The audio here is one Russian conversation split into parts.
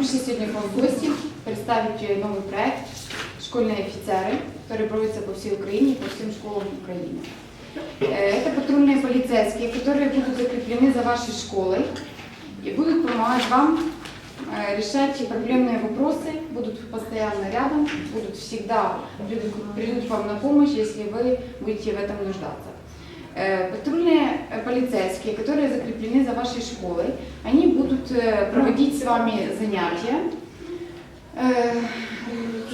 в гости представить э, новый проект «Школьные офицеры», который проводится по всей Украине, по всем школам Украины. Э, Это патрульные полицейские, которые будут закреплены за вашей школой и будут помогать вам решать проблемные вопросы, будут постоянно рядом, будут всегда придут, вам на помощь, если вы будете в этом нуждаться. Патрульные полицейские, которые закреплены за вашей школой, они будут проводить с вами занятия,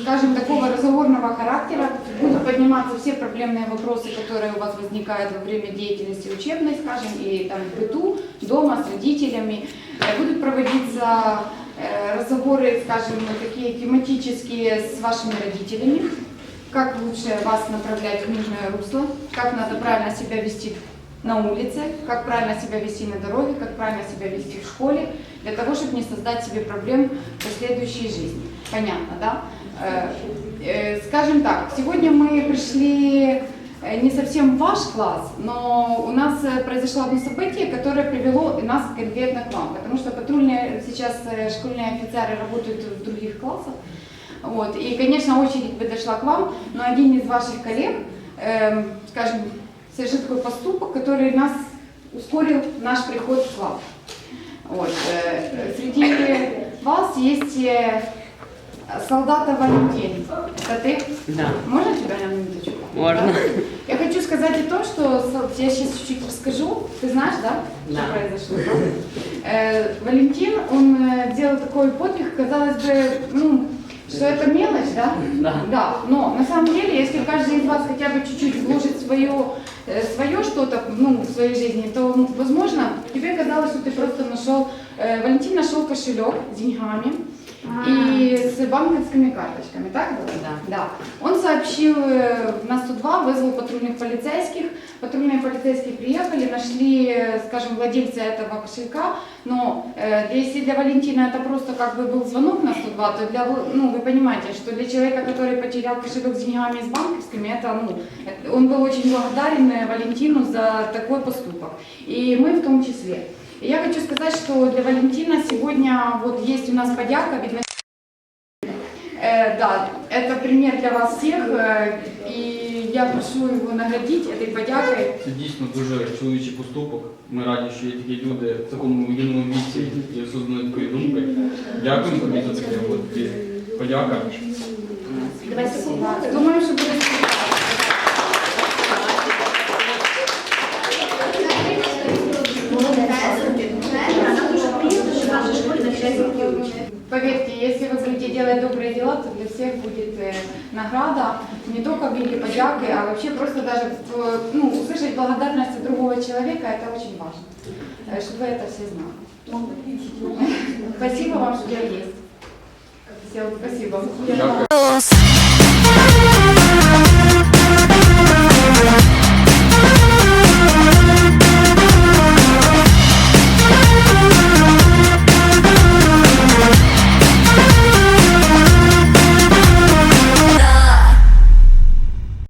скажем, такого разговорного характера, будут подниматься все проблемные вопросы, которые у вас возникают во время деятельности учебной, скажем, и там в быту, дома, с родителями. Будут проводиться разговоры, скажем, такие тематические с вашими родителями, как лучше вас направлять в нужное русло, как надо правильно себя вести на улице, как правильно себя вести на дороге, как правильно себя вести в школе, для того, чтобы не создать себе проблем в последующей жизни. Понятно, да? Э, э, Скажем так, сегодня мы пришли э, не совсем в ваш класс, но у нас э, произошло одно событие, которое привело нас конкретно к вам, потому что патрульные сейчас э, школьные офицеры работают в других классах, вот. И, конечно, очередь бы дошла к вам, но один из ваших коллег, эм, скажем, совершил такой поступок, который нас ускорил наш приход к вам. Вот. э, Среди вас есть э, солдата Валентин. Это ты? Да, Можно тебя на минуточку? Можно. Да? Я хочу сказать о том, что я сейчас чуть-чуть расскажу. Ты знаешь, да, Да. что произошло? да? Э, Валентин, он э, делал такой подвиг, казалось бы, ну, что это мелочь, да? Да. Да, но на самом деле, если каждый из вас хотя бы чуть-чуть вложит свое, э, свое что-то ну, в своей жизни, то, возможно, тебе казалось, что ты просто нашел... э, Валентин нашел кошелек с деньгами и с банковскими карточками, так было? Да. Да. Он сообщил э, на 102, вызвал патрульных полицейских. Патрульные полицейские приехали, нашли, э, скажем, владельца этого кошелька, но э, если для Валентина это просто как бы был звонок на 102, то для, ну, вы понимаете, что для человека, который потерял кошелек с деньгами и с банковскими, это, ну, это- он был очень благодарен э, Валентину за такой поступок. И мы в том числе. И я хочу сказать, что для Валентина сегодня вот есть у нас подяка, ведь Э, да, это пример для вас всех, э, и я прошу его наградить этой подякой. Це дійсно дуже чоловічий поступок. Ми раді, що є такі люди в такому юному віці і осознаної такої думки. Дякуємо тобі за таке. От тобі подяка. Думаю, що буде. Поверьте, если вы будете делать добрые дела, то для всех будет э, награда, не только в виде подяки, а вообще просто даже в, ну, услышать благодарность от другого человека, это очень важно, э, чтобы вы это все знали. Спасибо вам, что я есть. Спасибо.